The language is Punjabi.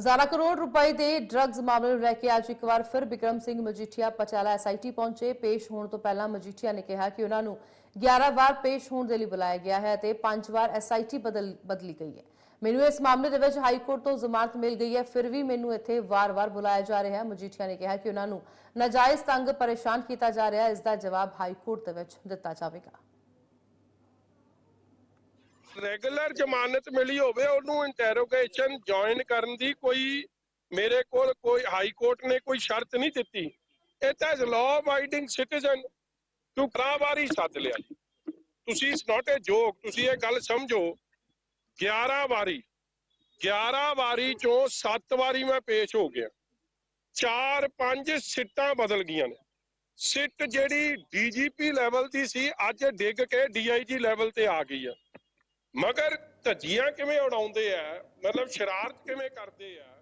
ਹਜ਼ਾਰਾਂ ਕਰੋੜ ਰੁਪਏ ਦੇ ਡਰੱਗਸ ਮਾਮਲੇ ਨੂੰ ਲੈ ਕੇ ਅੱਜ ਇੱਕ ਵਾਰ ਫਿਰ ਬਿਕਰਮ ਸਿੰਘ ਮਜੀਠੀਆ ਪਟਿਆਲਾ ਐਸਆਈਟੀ ਪਹੁੰਚੇ। ਪੇਸ਼ ਹੋਣ ਤੋਂ ਪਹਿਲਾਂ ਮਜੀਠੀਆ ਨੇ ਕਿਹਾ ਕਿ ਉਹਨਾਂ ਨੂੰ 11 ਵਾਰ ਪੇਸ਼ ਹੋਣ ਦੇ ਲਈ ਬੁਲਾਇਆ ਗਿਆ ਹੈ ਤੇ 5 ਵਾਰ ਐਸਆਈਟੀ ਬਦਲ, ਬਦਲੀ ਗਈ ਹੈ। ਮੈਨੂੰ ਇਸ ਮਾਮਲੇ ਦੇ ਵਿੱਚ ਹਾਈ ਕੋਰਟ ਤੋਂ ਜ਼ਮਾਨਤ ਮਿਲ ਗਈ ਹੈ, ਫਿਰ ਵੀ ਮੈਨੂੰ ਇੱਥੇ ਵਾਰ-ਵਾਰ ਬੁਲਾਇਆ ਜਾ ਰਿਹਾ ਹੈ। ਮਜੀਠੀਆ ਨੇ ਕਿਹਾ ਕਿ ਉਹਨਾਂ ਨੂੰ ਨਾਜਾਇਜ਼ ਤੰਗ ਪਰੇਸ਼ਾਨ ਕੀਤਾ ਜਾ ਰਿਹਾ ਹੈ। ਇਸ ਦਾ ਜਵਾਬ ਹਾਈ ਕੋਰਟ ਦੇ ਵਿੱਚ ਦਿੱਤਾ ਜਾਵੇਗਾ। ਰੈਗੂਲਰ ਜ਼ਮਾਨਤ ਮਿਲੀ ਹੋਵੇ, ਉਹਨੂੰ ਇੰਟਰੋਗੇਸ਼ਨ ਜੁਆਇਨ ਕਰਨ ਦੀ ਕੋਈ ਮੇਰੇ ਕੋਲ ਕੋਈ ਹਾਈ ਕੋਰਟ ਨੇ ਕੋਈ ਸ਼ਰਤ ਨਹੀਂ ਦਿੱਤੀ। It as law abiding citizen ਤੂੰ ਵਾਰੀ ਸੱਦ ਲਿਆ ਤੁਸੀਂ ਇਸ ਨਾਟ ਅ ਜੋਕ ਤੁਸੀਂ ਇਹ ਗੱਲ ਸਮਝੋ 11 ਵਾਰੀ 11 ਵਾਰੀ ਚੋਂ 7 ਵਾਰੀ ਮੈਂ ਪੇਸ਼ ਹੋ ਗਿਆ। 4 5 ਸਿੱਟਾਂ ਬਦਲ ਗਈਆਂ ਨੇ। ਸਿੱਟ ਜਿਹੜੀ ਡੀਜੀਪੀ ਲੈਵਲ ਦੀ ਸੀ, ਅੱਜ ਡਿੱਗ ਕੇ ਡੀਆਈਜੀ ਲੈਵਲ ਤੇ ਆ ਗਈ ਆ। ਮਗਰ ਧੱਜੀਆਂ ਕਿਵੇਂ ਉਡਾਉਂਦੇ ਆ? ਮਤਲਬ ਸ਼ਰਾਰਤ ਕਿਵੇਂ ਕਰਦੇ ਆ?